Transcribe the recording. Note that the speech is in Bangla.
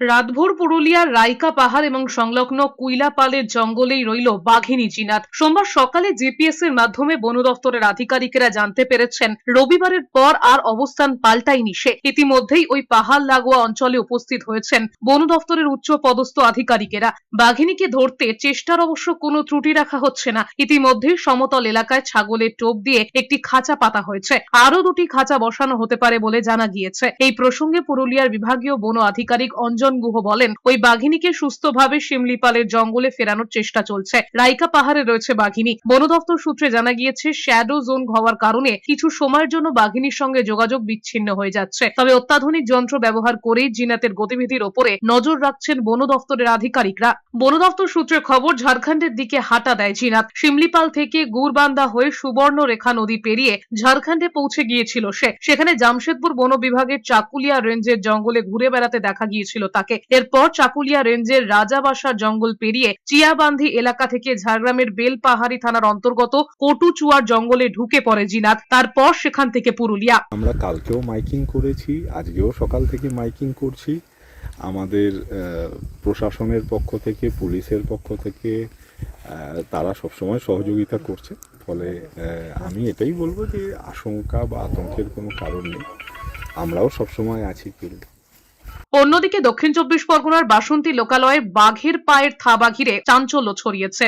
রাতভর পুরুলিয়ার রাইকা পাহাড় এবং সংলগ্ন কুইলাপালের জঙ্গলেই রইল বাঘিনী জিনাত। সোমবার সকালে জিপিএস এর মাধ্যমে বন দপ্তরের আধিকারিকেরা জানতে পেরেছেন, রবিবারের পর আর অবস্থান পাল্টায়নি সে। ইতিমধ্যেই ওই পাহাড় লাগোয়া অঞ্চলে উপস্থিত হয়েছেন বন দপ্তরের উচ্চ পদস্থ আধিকারিকেরা। বাঘিনীকে ধরতে চেষ্টার অবশ্য কোনো ত্রুটি রাখা হচ্ছে না। ইতিমধ্যেই সমতল এলাকায় ছাগলের টোপ দিয়ে একটি খাঁচা পাতা হয়েছে। আরও দুটি খাঁচা বসানো হতে পারে বলে জানা গিয়েছে। এই প্রসঙ্গে পুরুলিয়ার বিভাগীয় বন আধিকারিক অঞ্জন গুহ বলেন, ওই বাঘিনীকে সুস্থভাবে শিমলিপালের জঙ্গলে ফেরানোর চেষ্টা চলছে। রাইকা পাহাড়ে রয়েছে বাঘিনী। বন দপ্তর সূত্রে জানা গিয়েছে, শ্যাডো জোন হওয়ার কারণে কিছু সময়ের জন্য বাঘিনীর সঙ্গে যোগাযোগ বিচ্ছিন্ন হয়ে যাচ্ছে। তবে অত্যাধুনিক যন্ত্র ব্যবহার করেই জিনাতের গতিবিধির ওপরে নজর রাখছেন বন দপ্তরের আধিকারিকরা। বন দপ্তর সূত্রে খবর, ঝাড়খণ্ডের দিকে হাঁটা দেয় জিনাত শিমলিপাল থেকে গুরবান্দা হয়ে সুবর্ণ রেখা নদী পেরিয়ে ঝাড়খণ্ডে পৌঁছে গিয়েছিল সে। সেখানে জামশেদপুর বন বিভাগের চাকুলিয়া রেঞ্জের জঙ্গলে ঘুরে বেড়াতে দেখা গিয়েছিল তাকে। এরপর চাকুলিয়া রেঞ্জের রাজাবাসার জঙ্গল পেরিয়ে চিয়াবান্ধি এলাকা থেকে ঝাড়গ্রামের বেলপাহাড়ি থানার অন্তর্গত কটুচুয়ার জঙ্গলে ঢুকে পড়ে জিনাত। তারপর সেখান থেকে পুরুলিয়া। আমরা কালকেও মাইকিং করেছি, আজকেও সকাল থেকে মাইকিং করছি। আমাদের প্রশাসনের পক্ষ থেকে, পুলিশের পক্ষ থেকে তারা সবসময় সহযোগিতা করছে। ফলে আমি এটাই বলব যে আশঙ্কা বা আতঙ্কের কোনো কারণ নেই। আমরাও সবসময় আছি। ফিল্ড অন্যদিকে দক্ষিণ চব্বিশ পরগনার বাসন্তী লোকালয়ে বাঘের পায়ের থাবা ঘিরে চাঞ্চল্য ছড়িয়েছে।